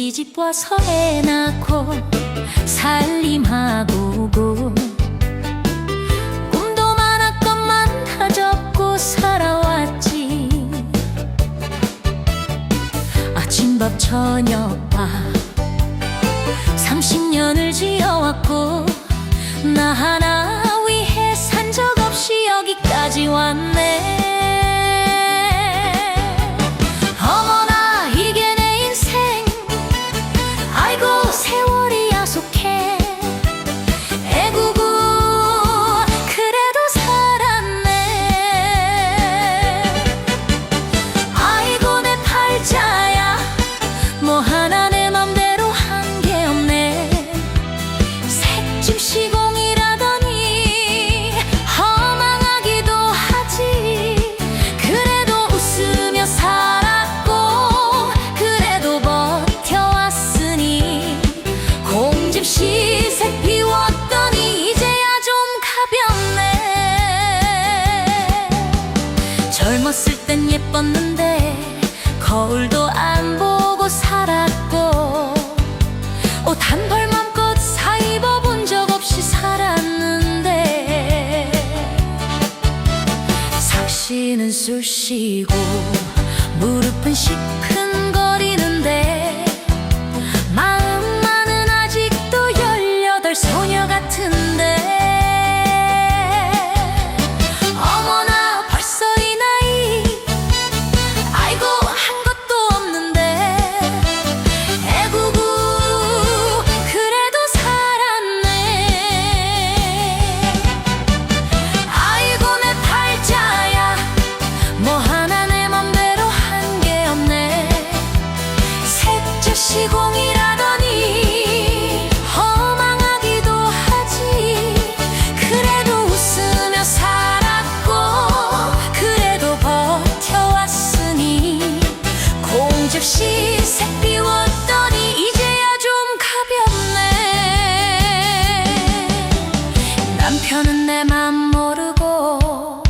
시집와서 애 낳고 살림하고 꿈도 많았건만 다 접고 살아왔지. 아침밥 저녁밥 30년을 지어왔고 나 하나 위해 산 적 없이 여기까지 왔네. 거울도 안 보고 살았고 어, 옷한 벌맘껏 사 입어본 적 없이 살았는데 삭시는 쑤시고 무릎은 씻고 너는 내 맘 모르고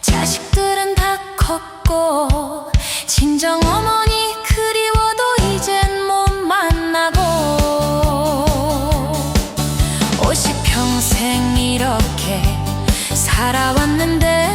자식들은 다 컸고 친정 어머니 그리워도 이젠 못 만나고 오직 평생 이렇게 살아왔는데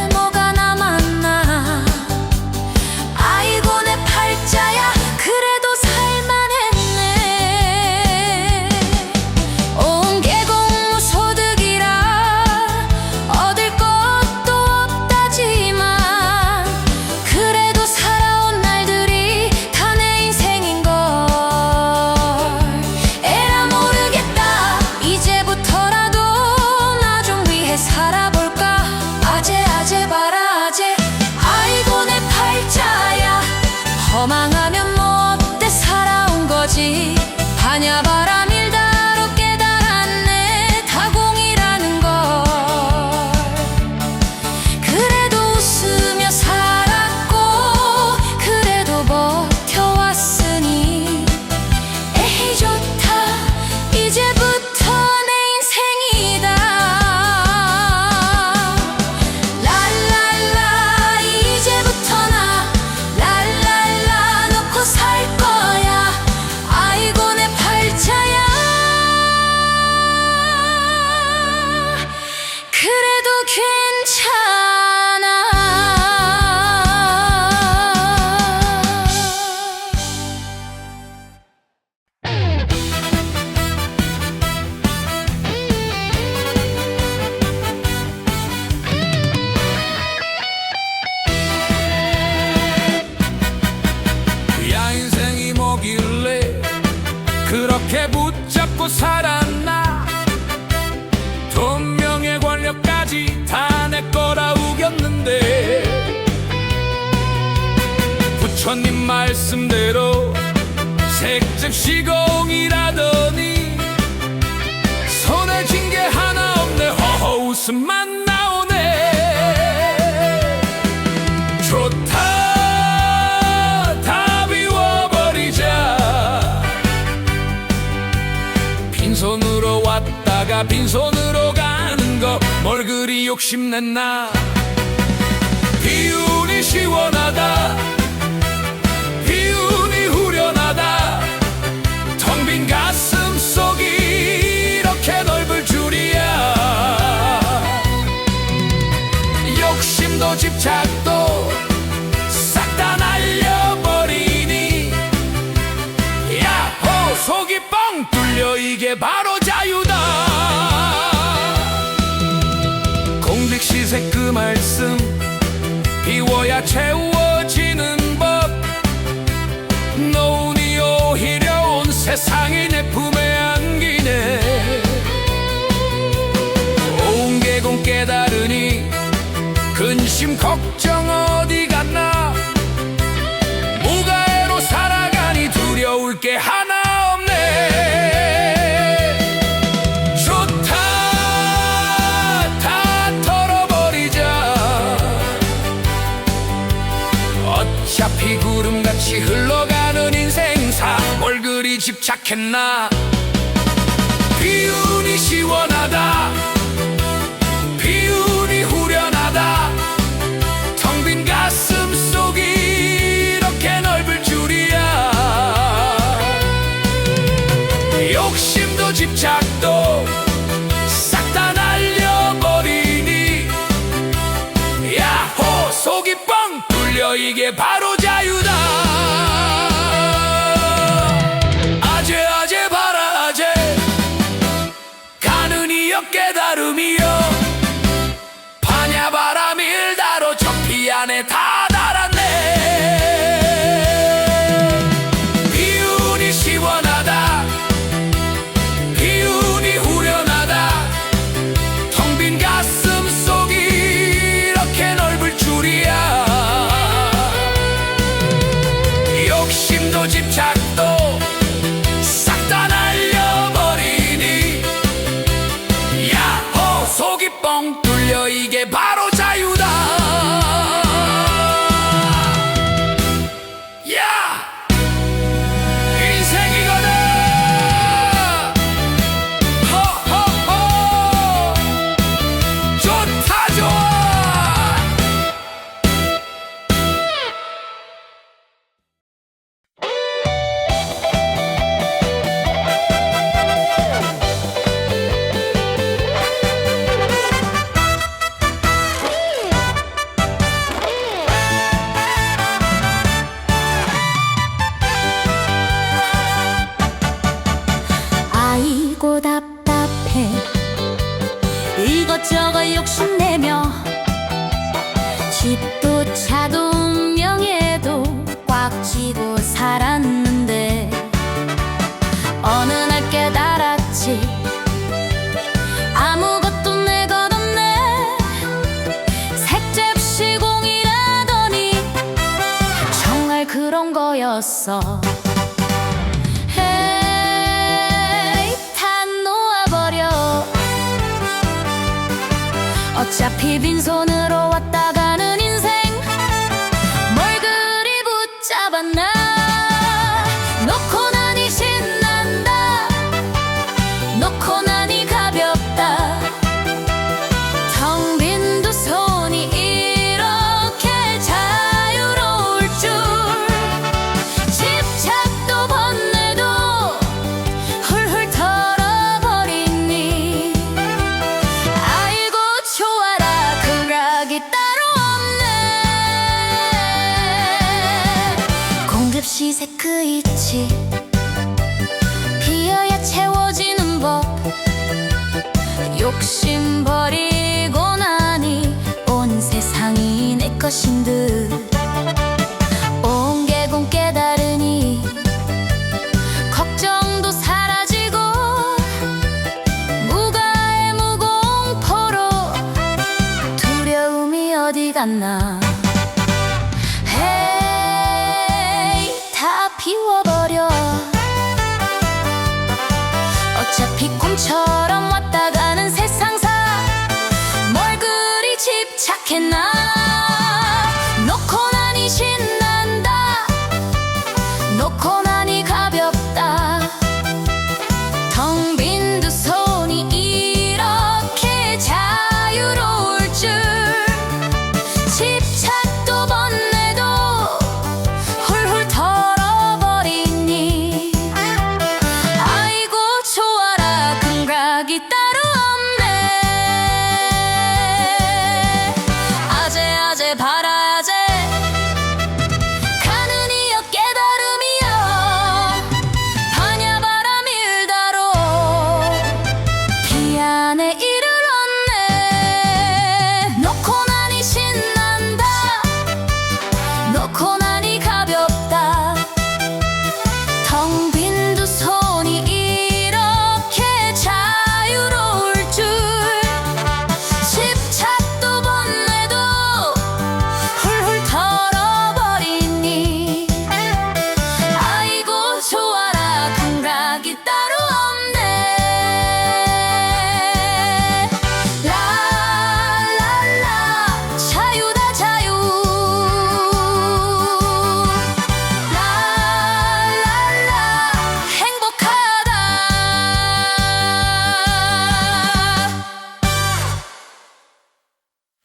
부처님 말씀대로 색즉 시공이라더니 손에 쥔 게 하나 없네. 허허 웃음만 나오네. 좋다. 다 비워버리자. 빈손으로 왔다가 빈손으로 가는 거 뭘 그리 욕심냈나. 비운이 시원하다. 집착도 싹 다 날려버리니. 야호 속이 뻥 뚫려. 이게 바로 자유다. 공백시세 그 말씀 비워야 채우 걱정 어디 갔나? 무가해로 살아가니 두려울 게 하나 없네. 좋다 다 털어버리자. 어차피 구름같이 흘러가는 인생사 뭘 그리 집착했나? 비운이 시원하다. Bible 없어. 헤이 다 놓아버려. 어차피 빈손은 있지. 비어야 채워지는 법. 욕심 버리고 나니 온 세상이 내 것인 듯. 온개공 깨달으니 걱정도 사라지고 무가의 무공포로 두려움이 어디 갔나. 残